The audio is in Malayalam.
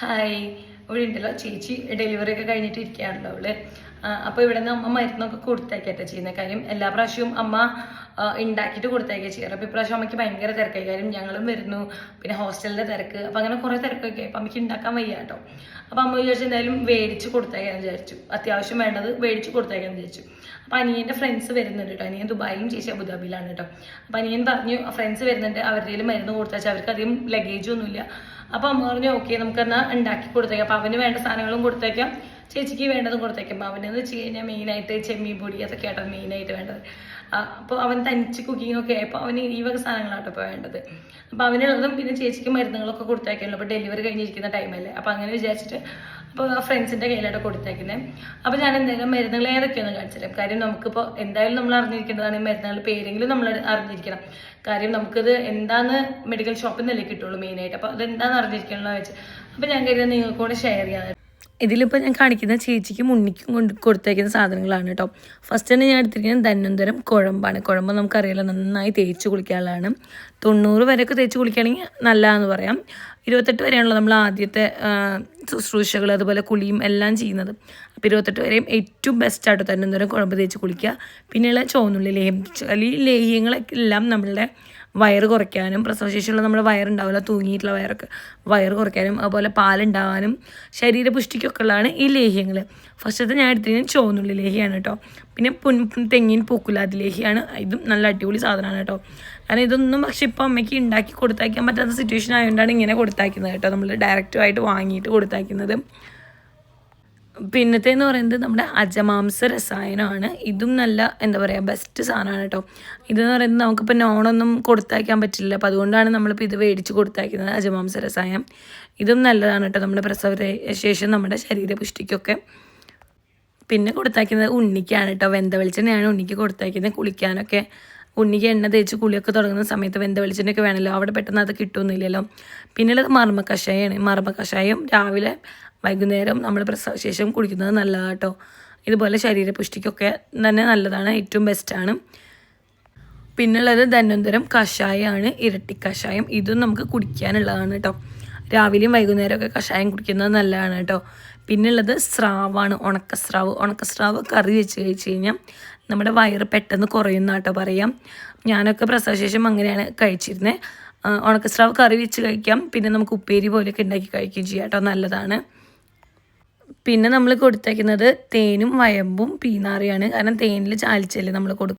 ഹായ്. ഇവിടെ ഉണ്ടല്ലോ. ചേച്ചി ഡെലിവറി ഒക്കെ കഴിഞ്ഞിട്ട് ഇരിക്കുകയാണല്ലോ അവൾ. അപ്പോൾ ഇവിടെ നിന്ന് അമ്മ മരുന്നൊക്കെ കൊടുത്തേക്കട്ടെ ചെയ്യുന്ന കാര്യം. എല്ലാ പ്രാവശ്യവും അമ്മ ഉണ്ടാക്കിയിട്ട് കൊടുത്തേക്കുക ചെയ്യാറ് അപ്പോൾ ഇപ്രാവശ്യം അമ്മയ്ക്ക് ഭയങ്കര തിരക്കായി. കാര്യം ഞങ്ങളും വരുന്നു. പിന്നെ ഹോസ്റ്റലിന്റെ തിരക്ക്. അപ്പോൾ അങ്ങനെ കുറേ തിരക്കൊക്കെ അപ്പോൾ അമ്മയ്ക്ക് ഉണ്ടാക്കാൻ വയ്യ കേട്ടോ അപ്പോൾ അമ്മ വിചാരിച്ചു എന്തായാലും മേടിച്ച് കൊടുത്തേക്കാന്ന് വിചാരിച്ചു. അത്യാവശ്യം വേണ്ടത് മേടിച്ച് കൊടുത്തേക്കാന്ന് വിചാരിച്ചു. അപ്പോൾ അനിയന്റെ ഫ്രണ്ട്സ് വരുന്നുണ്ട് കേട്ടോ. അനിയൻ ദുബായിലും ചേച്ചി അബുദാബിയിലാണ് കേട്ടോ. അപ്പോൾ അനിയൻ പറഞ്ഞു ഫ്രണ്ട്സ് വരുന്നുണ്ട്. അവരുടെ മരുന്ന് കൊടുത്താച്ചാൽ അവർക്ക് അധികം ലഗേജ് ഒന്നുമില്ല. അപ്പോൾ അമ്മ പറഞ്ഞു ഓക്കെ നമുക്കെന്നാൽ ഉണ്ടാക്കി കൊടുത്തേക്കാം. അപ്പോൾ അവന് വേണ്ട സാധനങ്ങളും കൊടുത്തേക്കാം. ചേച്ചിക്ക് വേണ്ടതും കൊടുത്തേക്കാം. അപ്പോൾ അവനെന്ന് വെച്ച് കഴിഞ്ഞാൽ മെയിനായിട്ട് ചെമ്മീൻ പൊടി അതൊക്കെ ആട്ടോ മെയിനായിട്ട് വേണ്ടത്. അപ്പോൾ അവൻ തനിച്ച് കുക്കിംഗ് ഒക്കെ ആയപ്പോൾ അവന് ഈ വക സാധനങ്ങളാട്ടോ ഇപ്പോൾ വേണ്ടത്. അപ്പോൾ അവനുള്ളതും പിന്നെ ചേച്ചിക്ക് മരുന്നുകളൊക്കെ കൊടുത്തേക്കാനുള്ളൂ അപ്പോൾ ഡെലിവറി കഴിഞ്ഞിരിക്കുന്ന ടൈമല്ലേ അപ്പോൾ അങ്ങനെ വിചാരിച്ചിട്ട് അപ്പോൾ ആ ഫ്രണ്ട്സിന്റെ കയ്യിലോട്ട് കൊടുത്തേക്കുന്നത് അപ്പോൾ ഞാൻ എന്തെങ്കിലും മരുന്നുകൾ ഏതൊക്കെയൊന്നും കാണിച്ചില്ല കാര്യം നമുക്കിപ്പോൾ എന്തായാലും നമ്മൾ അറിഞ്ഞിരിക്കേണ്ടതാണ് ഈ മരുന്നുകളുടെ പേരെങ്കിലും നമ്മൾ അറിഞ്ഞിരിക്കണം. കാര്യം നമുക്കിത് എന്താന്ന് മെഡിക്കൽ ഷോപ്പിൽ നിന്നല്ലേ കിട്ടുള്ളൂ മെയിനായിട്ട്. അപ്പോൾ അത് എന്താണെന്ന് അറിഞ്ഞിരിക്കണമെന്ന് വെച്ച്. അപ്പോൾ ഞാൻ കരുതുന്നത് നിങ്ങൾക്ക് കൂടെ ഷെയർ ചെയ്യാൻ ഇതിലിപ്പോൾ ഞാൻ കാണിക്കുന്ന ചേച്ചിക്കും ഉണ്ണിക്കും കൊണ്ട് കൊടുത്തേക്കുന്ന സാധനങ്ങളാണ് കേട്ടോ. ഫസ്റ്റ് തന്നെ ഞാൻ എടുത്തിരിക്കുന്നത് ധന്വന്തരം കുഴമ്പാണ്. കുഴമ്പ് നമുക്കറിയാലോ നന്നായി തേച്ച് കുളിക്കാനുള്ളതാണ്. തൊണ്ണൂറ് വരെയൊക്കെ തേച്ച് കുളിക്കുകയാണെങ്കിൽ നല്ലതാണെന്ന് പറയാം. ഇരുപത്തെട്ട് വരെയാണല്ലോ നമ്മൾ ആദ്യത്തെ ശുശ്രൂഷകൾ അതുപോലെ കുളിയും എല്ലാം ചെയ്യുന്നത്. അപ്പോൾ ഇരുപത്തെട്ട് വരെയും ഏറ്റവും ബെസ്റ്റായിട്ട് ധന്വന്തരം കുഴമ്പ് തേച്ച് കുളിക്കുക. പിന്നെയുള്ള ചോന്നുള്ളി ലേഹ്യം ഈ ലേഹ്യങ്ങളെല്ലാം നമ്മളുടെ വയറ് കുറയ്ക്കാനും പ്രസവശേഷിയുള്ള നമ്മുടെ വയറുണ്ടാവില്ല തൂങ്ങിയിട്ടുള്ള വയറൊക്കെ. വയറ് കുറയ്ക്കാനും അതുപോലെ പാലുണ്ടാവാനും ശരീരപുഷ്ടിക്കൊക്കെ ഉള്ളതാണ് ഈ ലേഹ്യങ്ങൾ ഫസ്റ്റത്തെ ഞാൻ എടുത്തിരിക്കുന്നത് ചുവന്നുള്ളി ലേഹ്യമാണ് കേട്ടോ. പിന്നെ പുൻ തെങ്ങിൻ പൂക്കുലാതി ലേഹ്യമാണ് ഇതും നല്ല അടിപൊളി സാധനമാണ് കേട്ടോ. കാരണം ഇതൊന്നും പക്ഷെ ഇപ്പോൾ അമ്മയ്ക്ക് ഉണ്ടാക്കി കൊടുത്തയക്കാൻ പറ്റാത്ത സിറ്റുവേഷൻ ആയതുകൊണ്ടാണ് ഇങ്ങനെ കൊടുത്തയക്കുന്നത് കേട്ടോ. നമ്മൾ ഡയറക്റ്റുമായിട്ട് വാങ്ങിയിട്ട് കൊടുത്തയക്കുന്നത്. പിന്നത്തെ എന്ന് പറയുന്നത് നമ്മുടെ അജമാംസ രസായനമാണ്. ഇതും നല്ല എന്താ പറയുക ബെസ്റ്റ് സാധനമാണ് കേട്ടോ ഇതെന്ന് പറയുന്നത് നമുക്കിപ്പോൾ നോണൊന്നും കൊടുത്തയക്കാൻ പറ്റില്ല. അപ്പോൾ അതുകൊണ്ടാണ് നമ്മളിപ്പോൾ ഇത് മേടിച്ച് കൊടുത്തയക്കുന്നത് അജമാംസ രസായനം. ഇതും നല്ലതാണ് കേട്ടോ നമ്മുടെ പ്രസവ ശേഷം നമ്മുടെ ശരീരപുഷ്ടിക്കൊക്കെ. പിന്നെ കൊടുത്തയക്കുന്നത് ഉണ്ണിക്കാണ് കേട്ടോ വെന്ത വെളിച്ചെണ്ണയാണ് ഉണ്ണിക്ക് കൊടുത്തയക്കുന്നത്. കുളിക്കാനൊക്കെ ഉണ്ണിക്ക് എണ്ണ തേച്ച് കുളിയൊക്കെ തുടങ്ങുന്ന സമയത്ത് വെന്ത വെളിച്ചെണ്ണയൊക്കെ വേണമല്ലോ അവിടെ പെട്ടെന്ന് അത് കിട്ടുമെന്നില്ലല്ലോ പിന്നെയുള്ളത് മർമ്മ കഷായമാണ് മർമ്മ കഷായം രാവിലെ വൈകുന്നേരം നമ്മൾ പ്രസവശേഷം കുടിക്കുന്നത് നല്ലതാണ് കേട്ടോ ഇതുപോലെ ശരീരപുഷ്ടിക്കൊക്കെ തന്നെ നല്ലതാണ് ഏറ്റവും ബെസ്റ്റാണ്. പിന്നുള്ളത് ധന്വന്തരം കഷായമാണ് ഇരട്ടി കഷായം. ഇതും നമുക്ക് കുടിക്കാനുള്ളതാണ് കേട്ടോ രാവിലെയും വൈകുന്നേരമൊക്കെ കഷായം കുടിക്കുന്നത് നല്ലതാണ് കേട്ടോ പിന്നുള്ളത് സ്രാവാണ് ഉണക്കസ്രാവ്. ഉണക്കസ്രാവ് കറി വെച്ച് കഴിച്ച് കഴിഞ്ഞാൽ നമ്മുടെ വയറ് പെട്ടെന്ന് കുറയുന്ന കേട്ടോ പറയാം. ഞാനൊക്കെ പ്രസവശേഷം അങ്ങനെയാണ് കഴിച്ചിരുന്നത് ഉണക്കസ്രാവ് കറി വെച്ച് കഴിക്കാം. പിന്നെ നമുക്ക് ഉപ്പേരി പോലെയൊക്കെ ഉണ്ടാക്കി കഴിക്കുകയും ചെയ്യാം കേട്ടോ നല്ലതാണ്. പിന്നെ നമ്മൾ കൊടുത്തേക്കുന്നത് തേനും വയമ്പും പീനാറിയാണ്. കാരണം തേനിൽ ചാലിച്ചല്ലേ നമ്മൾ കൊടുക്കും